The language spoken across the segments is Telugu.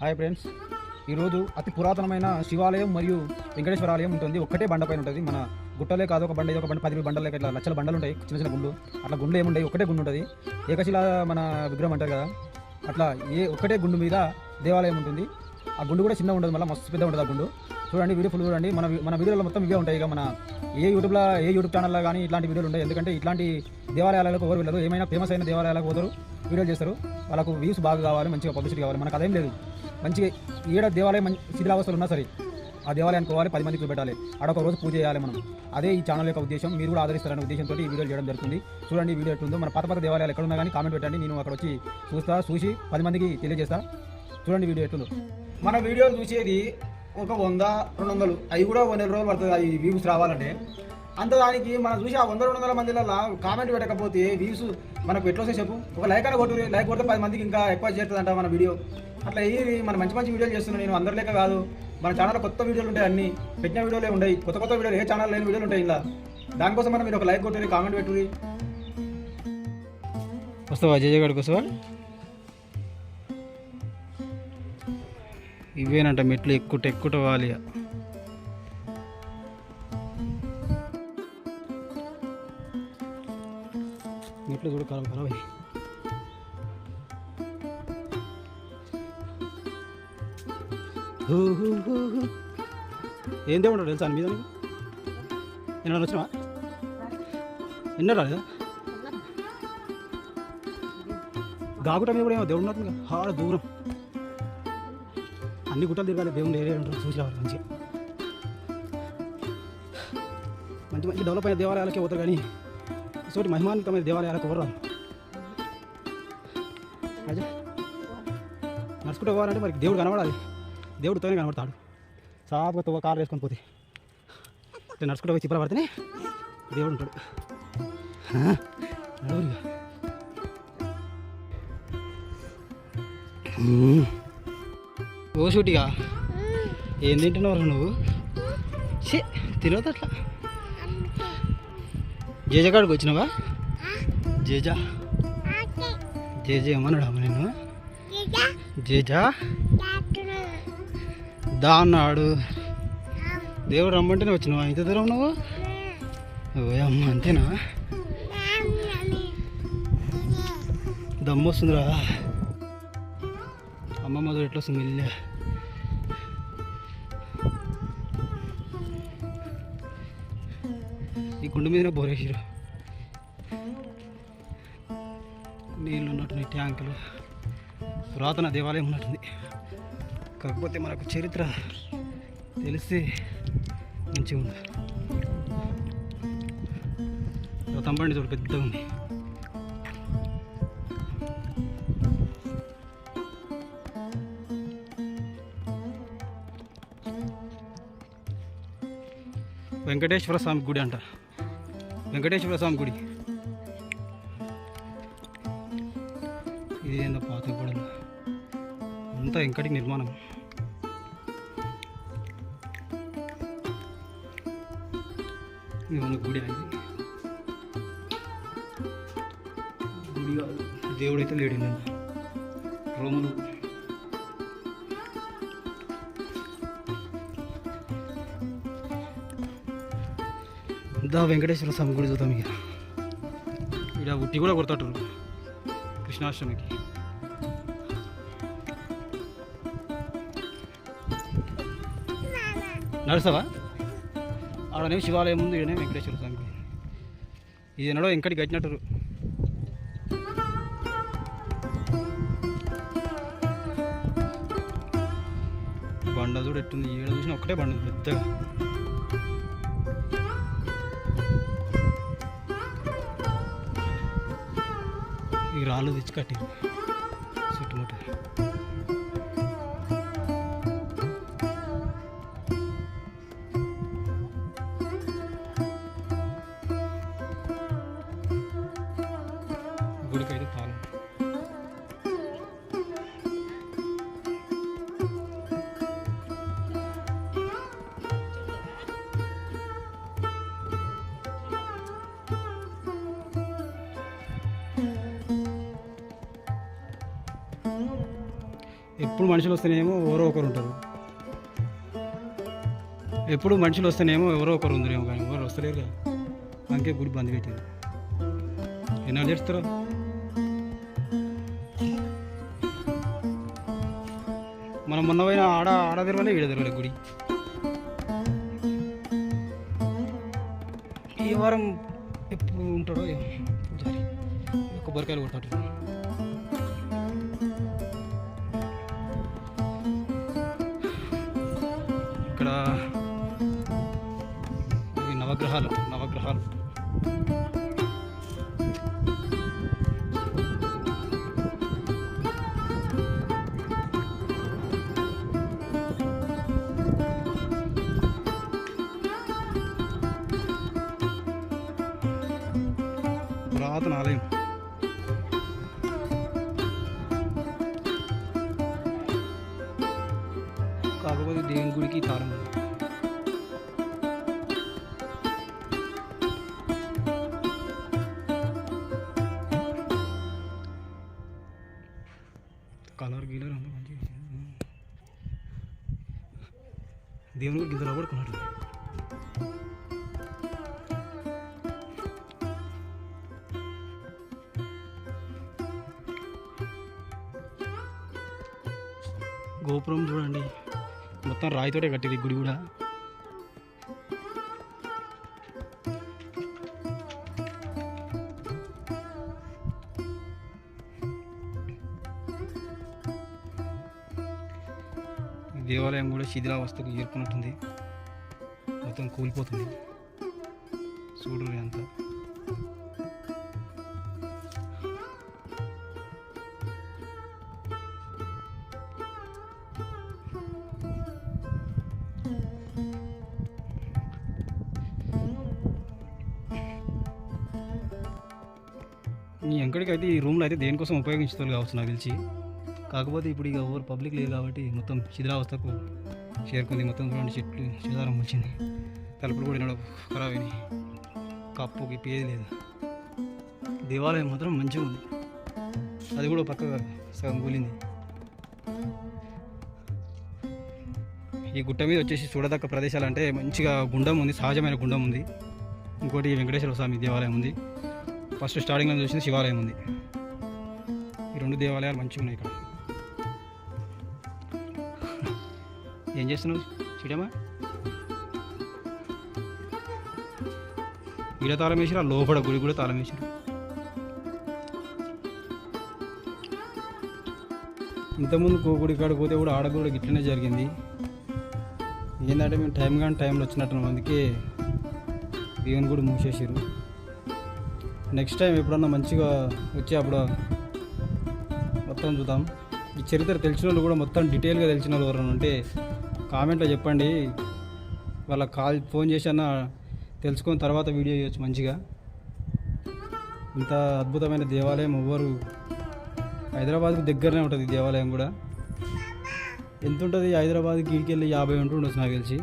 హాయ్ ఫ్రెండ్స్ ఈరోజు అతి పురాతనమైన శివాలయం మరియు వెంకటేశ్వర ఆలయం ఉంటుంది. ఒక్కటే బండ పైన ఉంటుంది. మన గుట్టలే కాదు ఒక బండ ఇది ఒక బండ పది బండలే ఇట్లా లక్షల బండలు ఉంటాయి. చిన్న చిన్న గుండు అట్లా గుండె ఏముంటాయి ఒకటే గుండు ఉంటుంది. ఏకశిల మన విగ్రహం అంటారు కదా. అట్లా ఏ ఒక్కటే గుండు మీద దేవాలయం ఉంటుంది. ఆ గుండు కూడా చిన్న ఉండదు మళ్ళీ మస్తు పెద్ద ఉంటుంది ఆ గుండు. చూడండి వీడియో ఫుల్ చూడండి. మన మన వీడియోలో మొత్తం ఇవే ఉంటాయి. ఇక మన ఏ యూట్యూబ్లో ఏ యూట్యూబ్ ఛానల్లో కానీ ఇట్లాంటి వీడియోలు ఉంటాయి ఎందుకంటే ఇట్లాంటి దేవాలయాలకు ఎవరు వెళ్ళరు. ఏమైనా ఫేమస్ అయిన దేవాలయాలకు పోతారు వీడియోలు చేస్తారు. వాళ్ళకు వ్యూస్ బాగా కావాలి మంచిగా పబ్లిసిటీ కావాలి. మనకు అదేం లేదు. మంచిగా ఈడ దేవాలయం మంచి శిథిలావస్థలు ఉన్నా సరే ఆ దేవాలయానికి పోవాలి పది మందికి పెట్టాలి. ఆడొక రోజు పూజ చేయాలి మనం. అదే ఈ ఛానల్ యొక్క ఉద్దేశం. మీరు కూడా ఆదరిస్తారనే ఉద్దేశంతో ఈ వీడియో చేయడం జరుగుతుంది. చూడండి ఈ వీడియో ఎట్టుందో మన పాత పాత దేవాలయాలు ఎక్కడ ఉన్నా కానీ కామెంట్ పెట్టండి. నేను అక్కడ వచ్చి చూస్తా చూసి పది మందికి తెలియజేస్తా. చూడండి వీడియో ఎట్టుందో మన వీడియోలు చూసేది ఒక వంద రెండు వందలు. అవి కూడా ఒక నెల రోజులు పడుతుంది అది వ్యూస్ రావాలంటే. అంత దానికి మనం చూసి ఆ వంద రెండు వందల మందిలో కామెంట్ పెట్టకపోతే వ్యూస్ మనకు ఎట్లా వస్తాయి చెప్పు? ఒక లైక్ అని కొట్టు లైక్ కొడితే పది మందికి ఇంకా ఎక్కువ చేస్తుందంట మన వీడియో అట్లా ఏది మన మంచి మంచి వీడియోలు చేస్తున్నాను నేను అందరి లేక కాదు. మన ఛానల్లో కొత్త వీడియోలు ఉంటాయి అన్ని. పెట్టిన వీడియోలే ఉంటాయి. కొత్త కొత్త వీడియోలు ఏ ఛానల్ లేని వీడియోలు ఉంటాయి ఇలా. దానికోసం మనం మీరు ఒక లైక్ కొట్టురి కామెంట్ పెట్టురి వస్తావా? జయ గడికి వస్తావా ఇవేనంట మెట్లు ఎక్కుట ఎక్కుట వాలి మెట్లు చూడు కాలం ఖరాబ్ అయ్యి. హూ హూ హూ హూ. ఏం దేవుడు తెలుసా మీద ఎన్న వచ్చినావా ఎన్న రాలేదా? గాగుట మీద కూడా ఏమో దేవుడు ఉన్నట్టు హాడ దూరం. అన్ని గుట్టలు తిరగాలి. దేవుని ఏరియా ఉంటారు చూసి రావాలి మంచిగా. మంచి మంచి డెవలప్ అయిన దేవాలయాలకే పోతారు కానీ చోటి మహిమాన్వితమైన దేవాలయాలకు ఎవరు రారు? అదే నడుచుకుంటూ పోవాలంటే మరి దేవుడు కనబడాలి. దేవుడితోనే కనబడతాడు. సాపుగా తువ్వ కారు వేసుకొని పోతే. ఇట్లా నడుచుకుంటూ పోయి చిప్పల పడితేనే దేవుడు ఉంటాడు. ఆ, నడువురు ఇక. ఓ షూటిగా? ఏం తింటున్నావు నువ్వు? షే తినవద్దు అట్లా. జేజ కాడికి వచ్చినావా? జేజా? జేజే ఏమన్నాడా అమ్మ నేను జేజా? దా అన్నాడు. దేవుడు రమ్మంటేనే వచ్చినావా? ఇంత దూరం నువ్వు? ఓ అమ్మ అంతేనా? దమ్ము వస్తుందిరా. అమ్మమ్మ చూడు ఎట్లా వస్తుంది? ఇల్లే ఈ గుండె మీదనే బోరేసారు నీళ్ళు ఉన్నట్టున్నాయి ట్యాంకులు. పురాతన దేవాలయం ఉన్నట్టుంది. కాకపోతే మనకు చరిత్ర తెలిస్తే మంచిగా ఉంది. తంబండి చూడు పెద్దగా ఉంది. వెంకటేశ్వర స్వామి గుడి అంట. వెంకటేశ్వర స్వామి గుడి ఇది ఏందో పాత గోడలు అంతా వెంకటి నిర్మాణం ఇది మన గుడి అది గుడి కాదు దేవుడైతే లేడు ఇందులో. రోములు దా వెంకటేశ్వర స్వామి గుడి చూద్దాం ఇక. ఇక్కడ ఉట్టి కూడా కొడతాడు. కృష్ణాష్టమికి. నడుస్తావా? ఆడనే శివాలయం ముందు ఈడనే వెంకటేశ్వర స్వామి గుడి. ఇది ఎన్నడో ఇంకటి కట్టినట్టు. బండ చూడు ఎట్టుంది ఏడ చూసిన ఒకటే బండ పెద్దగా. రాళ్ళు తెచ్చి కట్టారు. చుట్టుముట్ట గుడికైతే ఎప్పుడు మనుషులు వస్తేనేమో ఎవరో ఒకరు ఉంటారు. ఎప్పుడు మనుషులు వస్తేనేమో ఎవరో ఒకరు ఉందరేమో కానీ ఎవరు వస్తలేరు కదా అందుకే గుడి బంద్ పెట్టారు ఎన్నాళ్ళు చేస్తారు? మనం మొన్న పోయిన ఆడ ఆడ తెరవలే ఈడ తెరవలే గుడి. ఈ వారం ఎప్పుడు ఉంటాడో పూజారి కొబ్బరికాయలు కొట్టాడు నవగ్రహాలు నవగ్రహాలు పురాతన ఆలయం వీలర్ అమ్మ అంతా మంచిగా దేవుని కూడా గిద్దలు పడుకున్నాడు గోపురం చూడండి. మొత్తం రాయితోటే కట్టేది గుడి కూడా. దేవాలయం కూడా శిథిలావస్థకు ఏర్పడుతుంది మొత్తం కూలిపోతుంది. చూడు అంతా. ఈ వెంకటికి అయితే ఈ రూమ్లో అయితే దేనికోసం ఉపయోగించుతారు కావచ్చు నాకు తెలిసి. కాకపోతే ఇప్పుడు ఇక ఎవరు పబ్లిక్ లేదు కాబట్టి మొత్తం శిథిలావస్థకు చేరుకుంది. మొత్తం రెండు చెట్లు శిథిలారం వచ్చింది తలుపులు కూడా ఎన్నడో ఖరాబ్ అయినాయి. కప్పుకి పేది లేదు. దేవాలయం మాత్రం మంచిగా ఉంది. అది కూడా పక్కగా సగం కూలింది. ఈ గుట్ట మీద వచ్చేసి చూడదక్క ప్రదేశాలు అంటే మంచిగా గుండం ఉంది. సహజమైన గుండం ఉంది. ఇంకోటి వెంకటేశ్వర స్వామి దేవాలయం ఉంది. ఫస్ట్ స్టార్టింగ్లో చూసింది శివాలయం ఉంది. ఈ రెండు దేవాలయాలు మంచిగా ఉన్నాయి ఇక్కడ. ఏం చేస్తున్నావు? చూడమ్మా. ఈడ తాళం వేసిరా? లోపల గుడి కూడా తాళం వేసిరు. ఇంతకుముందు కో గుడి కాడికి పోతే కూడా ఆడ కూడా గిట్లనే జరిగింది. ఏంటంటే మేము టైం కానీ టైంలో వచ్చినట్టు అందుకే దేవుని కూడా మూసేసారు. నెక్స్ట్ టైం ఎప్పుడన్నా మంచిగా వచ్చి అప్పుడు మొత్తం చూద్దాం. ఈ చరిత్ర తెలిసిన వాళ్ళు కూడా మొత్తం డీటెయిల్గా తెలిసిన వాళ్ళు ఎవరైనా ఉంటే కామెంట్లో చెప్పండి. వాళ్ళకి కాల్ ఫోన్ చేసి అన్న తెలుసుకున్న తర్వాత వీడియో చేయొచ్చు మంచిగా. ఇంత అద్భుతమైన దేవాలయం ఎవ్వరు హైదరాబాద్కు దగ్గరనే ఉంటుంది ఈ దేవాలయం కూడా. ఎంత ఉంటుంది? హైదరాబాద్కి ఇడికి వెళ్ళి యాభై ఉంటుండొచ్చు నాకు తెలిసి.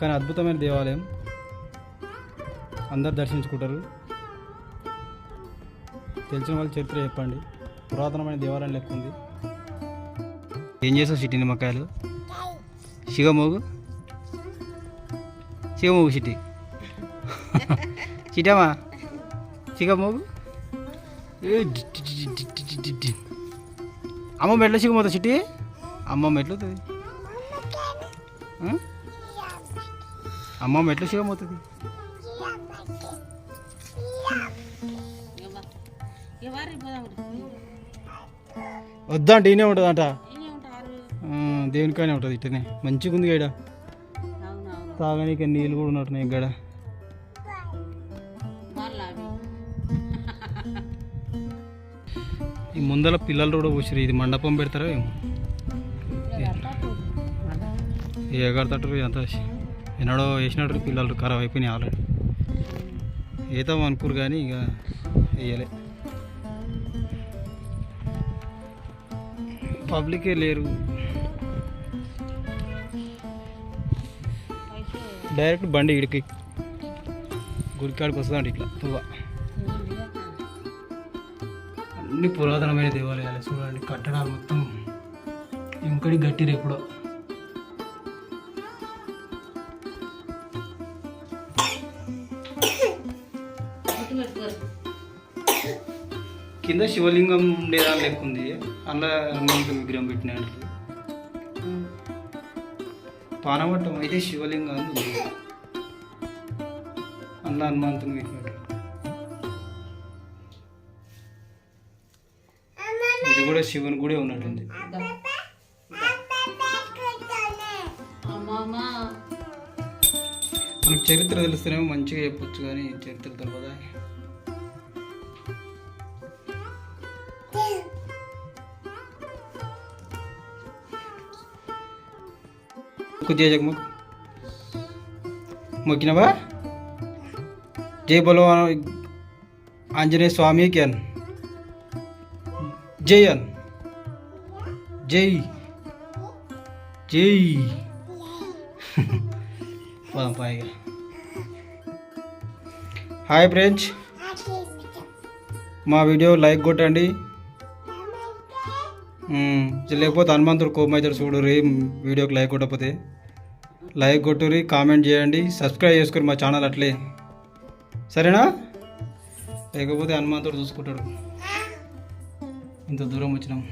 కానీ అద్భుతమైన దేవాలయం. అందరు దర్శించుకుంటారు. తెలిసిన వాళ్ళ చరిత్ర చెప్పండి. పురాతనమైన దేవాలయం లెక్క ఉంది. ఏం చేసావు సిటీ నిమ్మకాయలు? శివమోగు శివమోగు సిటీ చిటామా చిగమోగు ఏ డి- డి- డి- డి- డి- డి- డి- డి. అమ్మ మెట్ల సిగమవుతా సిటీ అమ్మ మెట్లుతుంది అమ్మ మెట్ల సిగమవుతుంది ఎవరు వద్దా అంటే ఈయనే ఉంటుంది అంట ఏనే ఉంటారు దేవునికానే ఉంటుంది ఇట్టనే. మంచిగా ఉంది గడ. అవునవును. తాగనీకి నీళ్ళు కూడా ఉన్నట్టున్నాయి అవి ఈ ముందల పిల్లలు కూడా పోసిరు ఇది మండపం పెడతారో ఏమో. ఏ కడతారు అంత ఎన్నడో వేసినట్టు పిల్లలు ఖరాబ్ అయిపోయినాయి ఆల్రెడీ. ఏతాం అనుకోరు కానీ ఇక వేయలే. పబ్లికే లేరు. డైరెక్ట్ బండి ఇడికి. గుడికాడికి వస్తుందండి ఇట్లా తువ్వ. అన్ని పురాతనమైన దేవాలయాలు చూడండి కట్టడాలు మొత్తం ఇంకటి గట్టిరు ఎప్పుడో. కింద శివలింగం ఉండేదాన్ని లెక్క ఉంది అందులో విగ్రహం పెట్టినాడు. పానవట్టం అయితే శివలింగం ఉంది. అందులో హనుమంతుని పెట్టినాడు ఇది కూడా శివుని కూడా ఉన్నట్టుంది. మనకు చరిత్ర తెలుస్తేనేమో మంచిగా చెప్పొచ్చు కానీ చరిత్ర తెలియదా? కొద్దిగా జగ మొక్కు మొక్కినవా జై బలో ఆంజనేయ స్వామి క్యాన్ జై అన్ జై జై పోదాం పైగా హాయ్ ఫ్రెండ్స్ మా వీడియో లైక్ కొట్టండి మ్మ్. లేకపోతే హనుమంతుడు కోపం అవుతాడు చూడుర్రి వీడియోకి లైక్ కొట్టకపోతే లైక్ కొట్టుర్రి కామెంట్ చేయండి. సబ్స్క్రైబ్ చేసుకుని మా ఛానల్ అట్లే. సరేనా? లేకపోతే హనుమంతుడు చూసుకుంటాడు. ఇంత దూరం వచ్చినాం.